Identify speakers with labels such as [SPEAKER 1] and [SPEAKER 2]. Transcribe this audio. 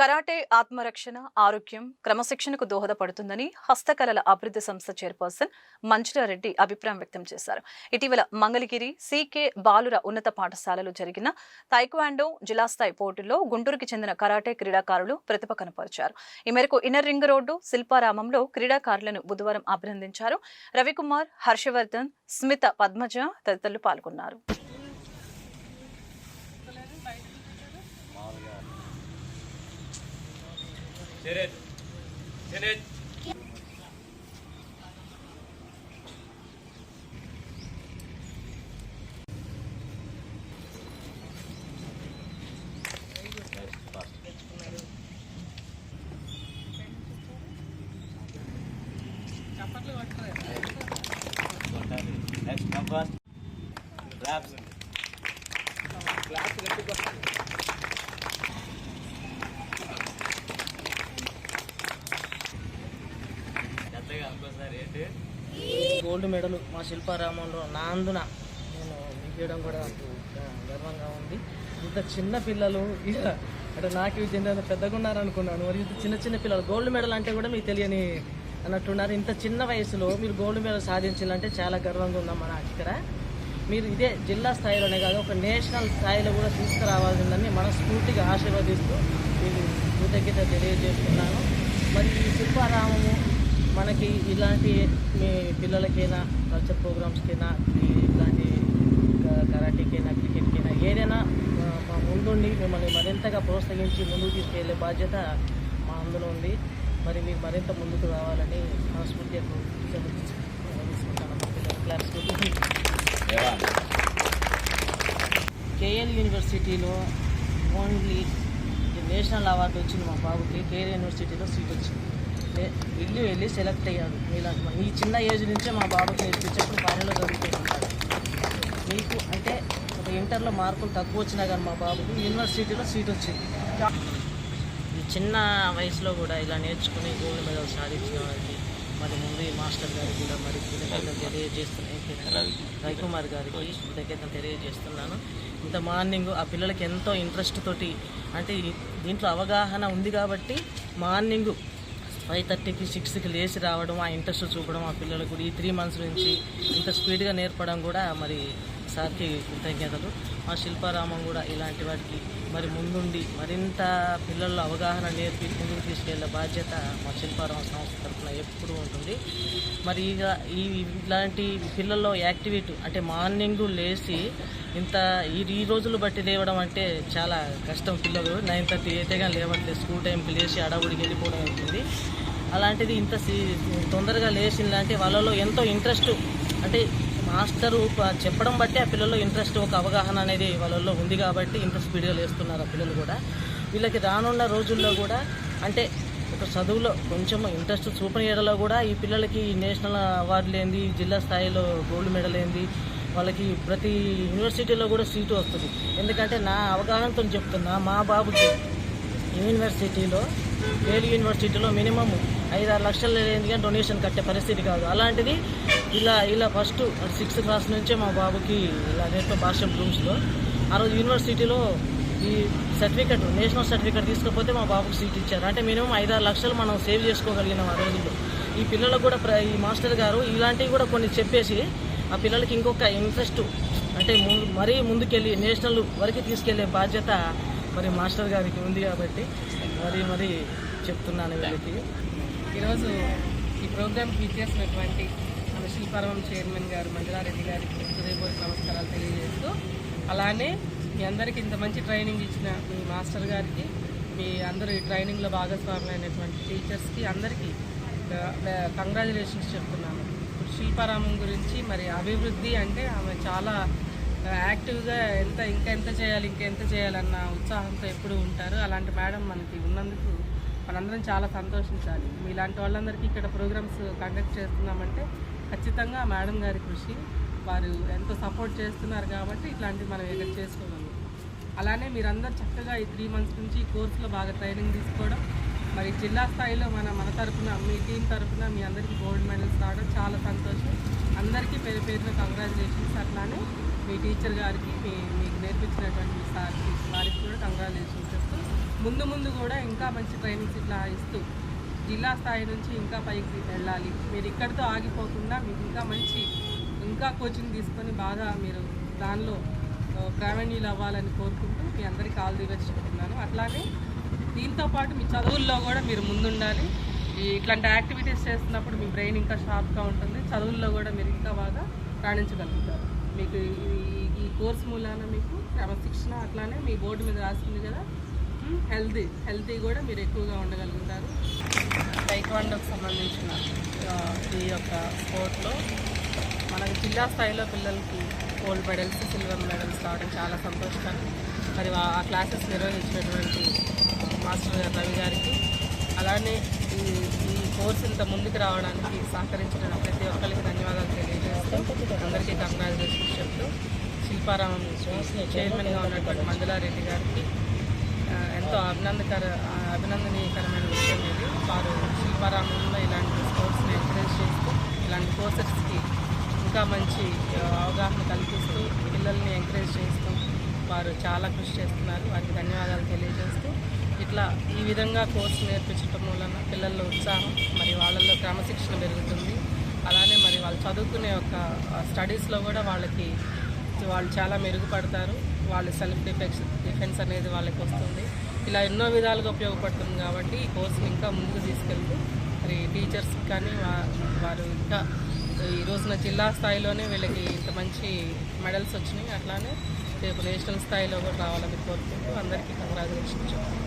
[SPEAKER 1] Karate ఆత్మరక్షణ ఆరోగ్యం క్రమశిక్షణకు దోహదపడుతుందని హస్తకళల అభివృద్ధి సంస్థ చైర్పర్సన్ మంజులారెడ్డి అభిప్రాయం వ్యక్తం చేశారు. ఇటీవల మంగళగిరి సీకే బాలుర ఉన్నత పాఠశాలలో జరిగిన తైక్వాండో జిల్లా స్థాయి పోటీల్లో గుంటూరుకి చెందిన కరాటే క్రీడాకారులు ప్రతిభ కనపరిచారు. ఈ మేరకు ఇన్నర్ రింగ్ రోడ్డు శిల్పారామంలో క్రీడాకారులను బుధవారం అభినందించారు. రవికుమార్ హర్షవర్ధన్ స్మిత పద్మజ తదితరులు పాల్గొన్నారు.
[SPEAKER 2] Senate. Senate. Next number. Claps. Claps.
[SPEAKER 3] Gold medal మా శిల్పారామంలో నా అందున నేను ఇవ్వడం కూడా నాకు గర్వంగా ఉంది. ఇంత చిన్న పిల్లలు అంటే నాకు ఇవి చిన్న పెద్దగా ఉన్నారనుకున్నాను. మరి ఇంత చిన్న చిన్న పిల్లలు గోల్డ్ మెడల్ అంటే కూడా మీకు తెలియని అన్నట్టున్నారు. ఇంత చిన్న వయసులో మీరు గోల్డ్ మెడల్ సాధించాలంటే చాలా గర్వంగా ఉన్నాం మన ఇక్కడ మీరు ఇదే జిల్లా స్థాయిలోనే కాదు ఒక నేషనల్ స్థాయిలో కూడా తీసుకురావాల్సిందని మనస్ఫూర్తిగా ఆశీర్వదిస్తూ మీకు కృతజ్ఞత తెలియజేస్తున్నాను. మరి ఈ శిల్పారామము మనకి ఇలాంటి మీ పిల్లలకైనా కల్చర్ ప్రోగ్రామ్స్కైనా ఇలాంటి కరాటీకైనా క్రికెట్కైనా ఏదైనా మా ముందుండి మిమ్మల్ని మరింతగా ప్రోత్సహించి ముందుకు తీసుకెళ్ళే బాధ్యత మా అందులో ఉంది. మరి మీరు మరింత ముందుకు రావాలని మనస్ఫూర్తిగా క్లాస్ కేఎల్ యూనివర్సిటీలో ఓన్లీ నేషనల్ అవార్డు వచ్చింది మా బాబుకి. కేఎల్ యూనివర్సిటీలో సీట్ వచ్చింది. వెళ్ళి వెళ్ళి సెలెక్ట్ అయ్యారు. మీలాంటి ఈ చిన్న ఏజ్ నుంచే మా బాబుకి నేర్పించేప్పుడు ఫైనల్లో చదువుతూ మీకు అంటే ఒక ఇంటర్లో మార్కులు తక్కువ వచ్చినా కానీ మా బాబుకి యూనివర్సిటీలో సీట్ వచ్చింది. ఈ చిన్న వయసులో కూడా ఇలా నేర్చుకుని గోల్డ్ మెడల్ సాధించిన వారికి మరి ముందు మాస్టర్ గారికి కూడా మరి కృతజ్ఞతలు తెలియజేస్తున్నాయి రవికుమార్ గారికి కృతజ్ఞతలు తెలియజేస్తున్నాను. ఇంత మార్నింగ్ ఆ పిల్లలకి ఎంతో ఇంట్రెస్ట్ తోటి అంటే దీంట్లో అవగాహన ఉంది కాబట్టి మార్నింగ్ ఫైవ్ థర్టీకి సిక్స్కి లేచి రావడం ఆ ఇంట్రెస్ట్ చూపడం ఆ పిల్లలకు కూడా ఈ త్రీ మంత్స్ నుంచి ఇంత స్పీడ్గా నేర్పడం కూడా మరి సార్కి కృతజ్ఞతలు. మా శిల్పారామం కూడా ఇలాంటి వాటికి మరి ముందుండి మరింత పిల్లల్లో అవగాహన నేర్పి ముందుకు తీసుకెళ్ళే బాధ్యత మా శిల్పారామ సంస్థ తరఫున ఎప్పుడూ ఉంటుంది. మరి ఇక ఈ ఇలాంటి పిల్లల్లో యాక్టివిటీ అంటే మార్నింగ్ లేచి ఇంత ఈ ఈ రోజులు బట్టి లేవడం అంటే చాలా కష్టం పిల్లలు. నైన్ థర్టీ అయితే కానీ లేవట్లేదు. స్కూల్ టైంకి లేచి అడవుడికి వెళ్ళిపోవడం అవుతుంది. అలాంటిది ఇంత సీ- తొందరగా లేచిందంటే వాళ్ళలో ఎంతో ఇంట్రెస్ట్ అంటే మాస్టర్ చెప్పడం బట్టి ఆ పిల్లల్లో ఇంట్రెస్ట్ ఒక అవగాహన అనేది వాళ్ళల్లో ఉంది కాబట్టి ఇంత స్పీడ్గా లేస్తున్నారు ఆ పిల్లలు కూడా. వీళ్ళకి రానున్న రోజుల్లో కూడా అంటే ఒక చదువులో కొంచెం ఇంట్రెస్ట్ చూపనీయడంలో కూడా ఈ పిల్లలకి నేషనల్ అవార్డులు ఏంది జిల్లా స్థాయిలో గోల్డ్ మెడల్ ఏంది వాళ్ళకి ప్రతి యూనివర్సిటీలో కూడా సీటు వస్తుంది. ఎందుకంటే నా అవగాహనతో చెప్తున్నా మా బాబుకి యూనివర్సిటీలో ఏడు యూనివర్సిటీలో మినిమం ఐదు ఆరు లక్షలు లేని కానీ డొనేషన్ కట్టే పరిస్థితి కాదు. అలాంటిది ఇలా ఇలా ఫస్ట్ సిక్స్త్ క్లాస్ నుంచే మా బాబుకి ఇలా నేర్పే భాష రూమ్స్లో ఆ రోజు యూనివర్సిటీలో ఈ సర్టిఫికెట్ నేషనల్ సర్టిఫికెట్ తీసుకపోతే మా బాబుకి సీట్ ఇచ్చారు. అంటే మినిమం ఐదు ఆరు లక్షలు మనం సేవ్ చేసుకోగలిగినాం ఆ రోజుల్లో. ఈ పిల్లలకు కూడా ప్ర- ఈ మాస్టర్ గారు ఇలాంటివి కూడా కొన్ని చెప్పేసి ఆ పిల్లలకి ఇంకొక ఇంట్రెస్ట్ అంటే ముందు మరీ ముందుకెళ్ళి నేషనల్ వరకు తీసుకెళ్ళే బాధ్యత మరి మాస్టర్ గారికి ఉంది కాబట్టి మరి మరి చెప్తున్నాను వీళ్ళకి.
[SPEAKER 4] ఈరోజు ఈ ప్రోగ్రామ్కి ఇచ్చేసినటువంటి మన శిల్పారామం చైర్మన్ గారు మంజులారెడ్డి గారికి హృదయపూర్వక నమస్కారాలు తెలియజేస్తూ అలానే మీ అందరికీ ఇంత మంచి ట్రైనింగ్ ఇచ్చిన మీ మాస్టర్ గారికి మీ అందరూ ఈ ట్రైనింగ్లో భాగస్వాములైనటువంటి టీచర్స్కి అందరికీ కంగ్రాచులేషన్స్ చెప్తున్నాను. శిల్పారామం గురించి మరి అభివృద్ధి అంటే ఆమె చాలా యాక్టివ్గా ఎంత ఇంకా ఎంత చేయాలి ఇంకా ఎంత చేయాలన్న ఉత్సాహంతో ఎప్పుడూ ఉంటారు? అలాంటి మేడం మనకి ఉన్నందుకు మనందరం చాలా సంతోషించాలి. మీలాంటి వాళ్ళందరికీ ఇక్కడ ప్రోగ్రామ్స్ కండక్ట్ చేస్తున్నామంటే ఖచ్చితంగా మేడం గారి కృషి వారు ఎంతో సపోర్ట్ చేస్తున్నారు కాబట్టి ఇట్లాంటివి మనం ఇక్కడ చేసుకోగలం. అలానే మీరందరూ చక్కగా ఈ త్రీ మంత్స్ నుంచి ఈ కోర్సులో బాగా ట్రైనింగ్ తీసుకోవడం మరి జిల్లా స్థాయిలో మన మన తరఫున మీ టీం తరఫున మీ అందరికీ గోల్డ్ మెడల్స్ రావడం చాలా సంతోషం. అందరికీ పేరు పేరున కంగ్రాచులేషన్స్. అట్లానే మీ టీచర్ గారికి మీ మీకు నేర్పించినటువంటి సార్కి వారికి కూడా కంగ్రాచులేషన్స్ చెప్తూ ముందు ముందు కూడా ఇంకా మంచి ట్రైనింగ్స్ ఇట్లా ఇస్తూ జిల్లా స్థాయి నుంచి ఇంకా పైకి వెళ్ళాలి. మీరు ఇక్కడితో ఆగిపోకుండా మీకు ఇంకా మంచి ఇంకా కోచింగ్ తీసుకొని బాగా మీరు దానిలో ప్రావీణ్యులు అవ్వాలని కోరుకుంటూ మీ అందరికీ ఆల్ ది బెస్ట్ చెప్తున్నాను. అట్లానే దీంతో పాటు మీ చదువుల్లో కూడా మీరు ముందుండాలి. ఇట్లాంటి యాక్టివిటీస్ చేస్తున్నప్పుడు మీ బ్రెయిన్ ఇంకా షార్ప్గా ఉంటుంది. చదువుల్లో కూడా మీరు ఇంకా బాగా రాణించగలుగుతారు. మీకు ఈ- ఈ కోర్స్ మూలాన మీకు క్రమశిక్షణ అట్లానే మీ బోర్డు మీద రాసింది కదా. హెల్తీ హెల్తీ కూడా మీరు ఎక్కువగా ఉండగలుగుతారు. టైక్వాండోకి సంబంధించిన ఈ యొక్క స్పోర్ట్లో మనకి జిల్లా స్థాయిలో పిల్లలకి గోల్డ్ మెడల్స్ సిల్వర్ మెడల్స్ రావడం చాలా సంతోషకరం. మరి ఆ క్లాసెస్ నిర్వహించినటువంటి మాస్టర్ గారు రవి గారికి అలానే ఈ ఈ కోర్స్ ఇంత ముందుకు రావడానికి సహకరించిన ప్రతి ఒక్కరికి ధన్యవాదాలు తెలియజేస్తూ అందరికీ కంగ్రాచులేషన్స్ చెప్తూ శిల్పారామం చైర్మన్గా ఉన్నటువంటి మంజులారెడ్డి గారికి ఎంతో అభినందకర అభినందనీయకరమైన విషయం ఇది. వారు శిల్పారామంలో ఇలాంటి స్పోర్ట్స్ని ఎంకరేజ్ చేస్తూ ఇలాంటి కోర్సెస్కి ఇంకా మంచి అవగాహన కల్పిస్తూ పిల్లల్ని ఎంకరేజ్ చేస్తూ వారు చాలా కృషి చేస్తున్నారు. వారికి ధన్యవాదాలు తెలియజేస్తూ ఇట్లా ఈ విధంగా కోర్సు నేర్పించడం వలన పిల్లల్లో ఉత్సాహం మరి వాళ్ళల్లో క్రమశిక్షణ పెరుగుతుంది. అలానే మరి వాళ్ళు చదువుకునే ఒక స్టడీస్లో కూడా వాళ్ళకి వాళ్ళు చాలా మెరుగుపడతారు. వాళ్ళ సెల్ఫ్ డిఫెక్స్ డిఫెన్స్ అనేది వాళ్ళకి వస్తుంది. ఇలా ఎన్నో విధాలుగా ఉపయోగపడుతుంది కాబట్టి ఈ కోర్సుని ఇంకా ముందుకు తీసుకెళ్తూ మరి టీచర్స్ కానీ వారు ఇంకా ఈ రోజున జిల్లా స్థాయిలోనే వీళ్ళకి ఇంత మంచి మెడల్స్ వచ్చినాయి. అట్లానే రేపు నేషనల్ స్థాయిలో కూడా రావాలని కోరుకుంటూ అందరికీ కంగ్రాచులేషన్స్ చెప్తాను